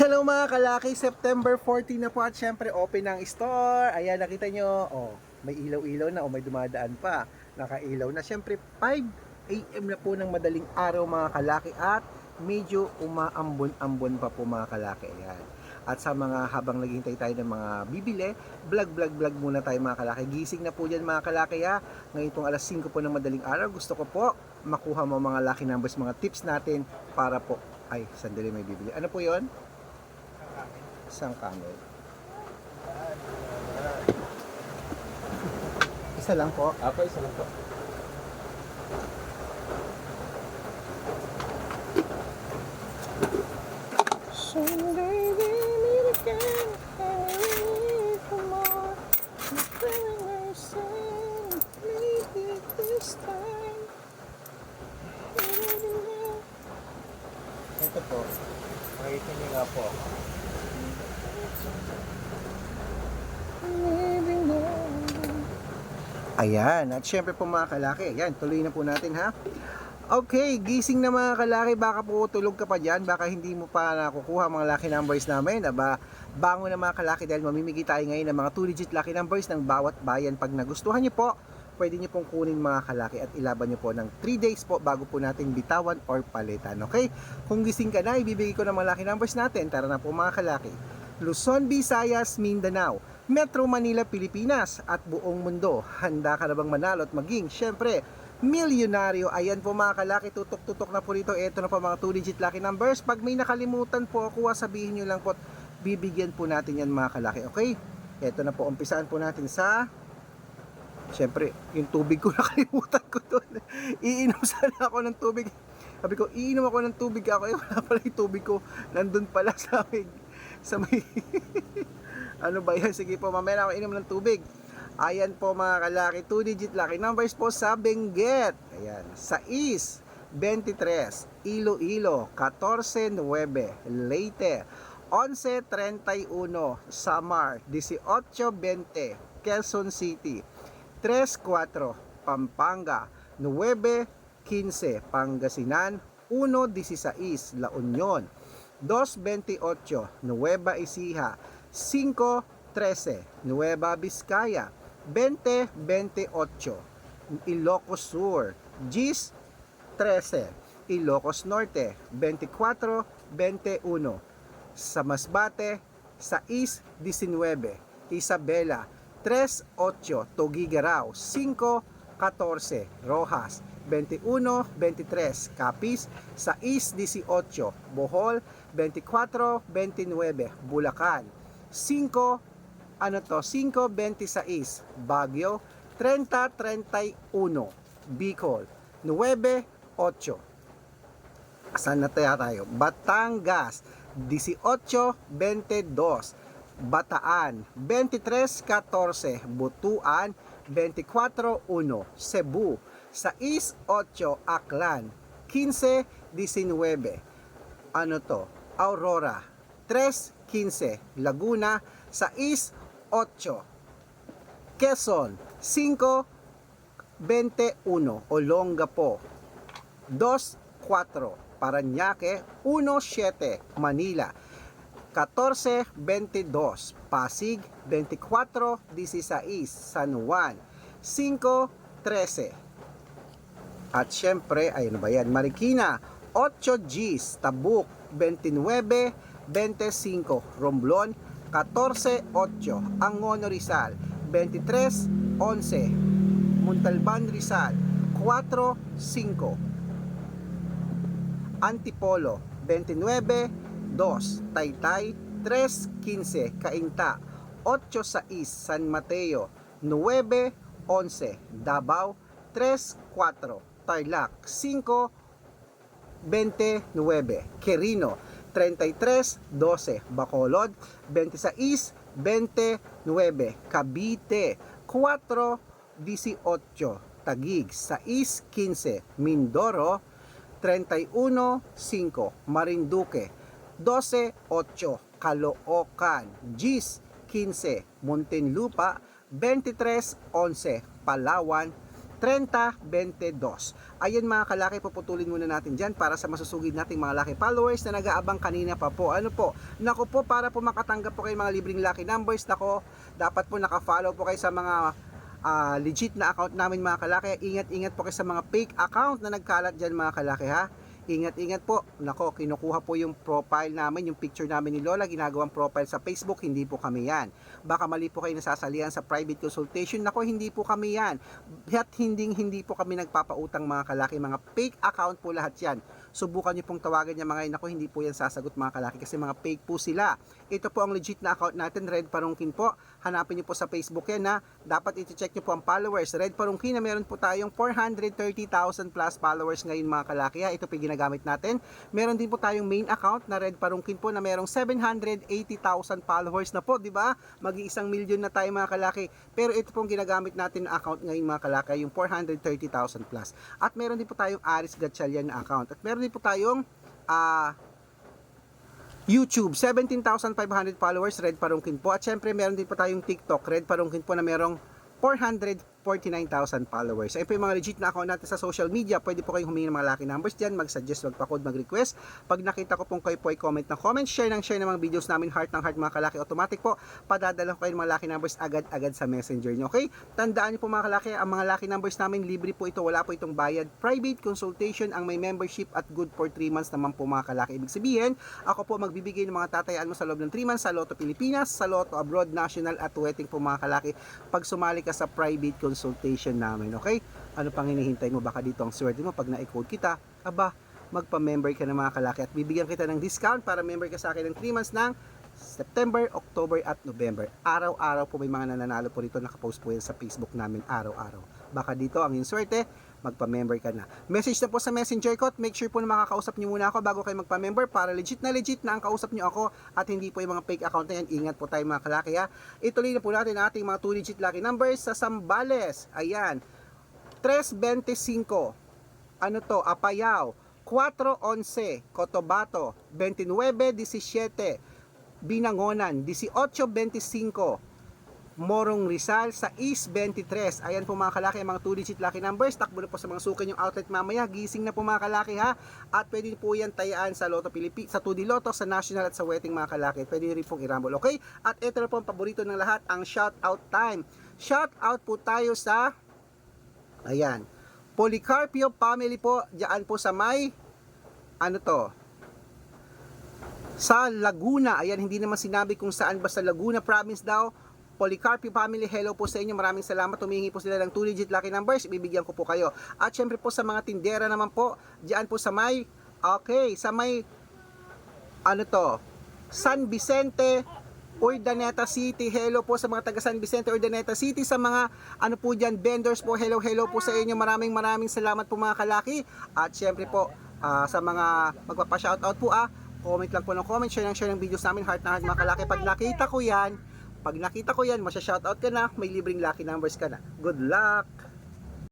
Hello mga kalaki, September 14 na po at syempre open ang store. Ayan, nakita nyo, oh, may ilaw-ilaw na o may dumadaan pa. Nakailaw na. Syempre 5 AM na po ng madaling araw mga kalaki at medyo umaambon-ambon pa po mga kalaki. Ayan. At sa mga habang naghihintay tayo ng mga bibili, vlog, vlog, vlog muna tayo mga kalaki. Gising na po dyan mga kalaki ha. Ngayon itong alas 5 po ng madaling araw, gusto ko po makuha mo mga lucky numbers, mga tips natin para po, ay, sandali may bibili. Ano po yon? Isang camel. Isa lang po. Ako, isa lang po. Someday we meet again Ayan, at syempre po mga kalaki, ayan, tuloy na po natin ha. Okay, gising na mga kalaki, baka po tulog ka pa dyan, baka hindi mo pa nakukuha mga lucky numbers namin, aba, bango na mga kalaki dahil mamimigay tayo ngayon ng mga 2-digit lucky numbers ng bawat bayan. Pag nagustuhan nyo po, pwede nyo pong kunin mga kalaki at ilaban nyo po ng 3 days po bago po natin bitawan or palitan, okay? Kung gising ka na, ibibigay ko ng mga lucky numbers natin, tara na po mga kalaki. Luzon, Visayas, Mindanao, Metro Manila, Pilipinas at buong mundo. Handa ka na bang manalo at maging, syempre, milyonaryo. Ayan po mga kalaki, tutok-tutok na po rito. Ito na po mga 2-digit lucky numbers. Pag may nakalimutan po ako, sabihin nyo lang po, at bibigyan po natin yan mga kalaki. Okay? Ito na po, umpisaan po natin sa Siyempre, yung tubig ko nakalimutan ko doon. Iinom sana ako ng tubig. Sabi ko, iinom ako ng tubig ako. Eh, wala pala yung tubig ko. Nandun pala sa may... Sa may ano ba yan? Sige po, mamaya na ako inom ng tubig. Ayan po mga kalaki, 2-digit lucky numbers po sa Benguet. Ayan, sa Is, 23, Iloilo, 14-9, Leyte, 11-31, Samar, 18-20, Quezon City, 3-4, Pampanga, 9-15, Pangasinan, 1-16, La Union, 2.28, Nueva Ecija, 5.13, Nueva Vizcaya, 20.28, Ilocos Sur, Gis 13, Ilocos Norte, 24.21, sa Masbate, 6.19, Isabela, 3.8, Tugigaraw, 5.14, Rojas, 21-23, Capiz, 6-18, Bohol, 24-29, Bulacan, 5, ano to, 5-26, Baguio, 30-31, Bicol, 9-8, Saan na tayo tayo? Batangas, 18-22, Bataan, 23-14, Butuan, 24-1, Cebu, 6-8 Aklan, 15-19 ano to, Aurora, 3-15 Laguna, 6-8 Quezon, 5-21 Olongapo, 2-4 Paranaque, 1-7 Manila, 14-22 Pasig, 24-16 San Juan, 5-13 at syempre, ayun ba yan, Marikina, 8 Gs, Tabuk, 29, 25, Romblon, 14, 8, Angono Rizal, 23, 11, Montalban Rizal, 4, 5, Antipolo, 29, 2, Taytay, 3, 15, Cainta, 8, 6, San Mateo, 9, 11, Davao, 3, 4, Tarlac. 5 29 Quirino 33 12 Bacolod. 26 29 Cavite. 4 18 Taguig. 6 15 Mindoro. 31 5 Marinduque. 12 8 Caloocan. Gis 15 Muntinlupa. 23 11 Palawan 3022. Ayun mga kalaki, puputulin muna natin dyan para sa masusugid nating mga laki followers na nag-aabang kanina pa po. Ano po? Nako po, para po makatanggap po kayo mga libreng lucky numbers, nako, dapat po naka-follow po kayo sa mga ah, legit na account namin mga kalaki. Ingat-ingat po kayo sa mga fake account na nagkalat dyan mga kalaki ha. Ingat-ingat po. Nako, kinukuha po yung profile namin, yung picture namin ni Lola, ginagawang profile sa Facebook, hindi po kami yan. Baka mali po kayo nasasalihan sa private consultation. Nako, hindi po kami yan. At hindi, hindi po kami nagpapautang mga kalaki, mga fake account po lahat yan. Subukan niyo pong tawagan niya mga yun. Nako, hindi po yan sasagot mga kalaki kasi mga fake po sila. Ito po ang legit na account natin, Red Parungkin po. Hanapin niyo po sa Facebook yan na dapat iti-check niyo po ang followers. Red Parungkin na meron po tayong 430,000 plus followers ngayon mga kalaki. Ha. Ito po yung ginagamit natin. Meron din po tayong main account na Red Parungkin po na merong 780,000 followers na po, di ba? Mag-iisang milyon na tayo mga kalaki. Pero ito pong ginagamit natin na account ngayon mga kalaki, yung 430,000 plus. At meron din po tayong Aris Gatchalian na account. At meron din po tayong ah YouTube, 17,500 followers, Red Parungkin po. At syempre, meron din po tayong TikTok, Red Parungkin po na merong 449,000 followers. Ayun po yung mga legit na account natin sa social media. Pwede po kayong humingi ng mga lucky numbers dyan, mag-suggest, magpa-code, mag-request. Pag nakita ko pong kayo po ay comment ng comment, share ng share ng mga videos namin, heart ng heart mga kalaki, automatic po, padadala ko kayo ng mga lucky numbers agad-agad sa messenger nyo. Okay? Tandaan nyo po mga kalaki, ang mga lucky numbers namin, libre po ito, wala po itong bayad. Private consultation, ang may membership at good for 3 months naman po mga kalaki. Ibig sabihin, ako po magbibigay ng mga tatayaan mo sa loob ng 3 months sa Lotto Pilipinas, sa Lotto Abroad, National at Wedding po mga kalaki pag sumali ka sa private consultation namin, okay? Ano pang hinihintay mo? Baka dito ang swerte mo pag na-code kita, aba, magpa-member ka ng mga kalaki at bibigyan kita ng discount para member ka sa akin ng 3 months ng September, October at November. Araw-araw po may mga nananalo po rito, nakapost po yan sa Facebook namin araw-araw. Baka dito ang inswerte, magpa-member ka na. Message na po sa messenger ko at make sure po na makakausap nyo muna ako bago kayo magpa-member para legit na legit na ang kausap nyo ako at hindi po yung mga fake account na yan. Ingat po tayo mga kalaki ha. Ituloy na po natin ating mga 2 digit lucky numbers sa Sambales. Ayan. 325. Ano to? Apayao. 411. Cotabato. 2917. Binangonan. 1825. Morong Rizal sa East 23. Ayan po mga kalaki, mga 2 digit lucky numbers. Takbo na po sa mga sukin yung outlet mamaya. Gising na po mga kalaki ha. At pwede po yan tayaan sa Lotto Pilipi, sa 2D Lotto, sa National at sa Wedding mga kalaki. Pwede rin pong irambol, okay? At ito na po ang paborito ng lahat, ang shout out time. Shout out po tayo sa Ayan. Policarpio family po, diyan po sa may ano to? Sa Laguna. Ayan, hindi naman sinabi kung saan ba sa Laguna province daw. Policarpio family, hello po sa inyo. Maraming salamat. Humingi po sila ng 2 digit lucky numbers. Ibibigyan ko po kayo. At syempre po sa mga tindera naman po, diyan po sa may Okay, sa may ano to? San Vicente, Urdaneta City. Hello po sa mga taga San Vicente, Urdaneta City. Sa mga ano po dyan, vendors po. Hello, hello po sa inyo. Maraming maraming salamat po mga kalaki. At syempre po, ah, sa mga magpapa-shoutout po ah, comment lang po ng comment, share ng share ng videos namin, heart na heart mga kalaki. Pag nakita ko yan, pag nakita ko yan, masya-shoutout ka na, may libreng lucky numbers ka na. Good luck!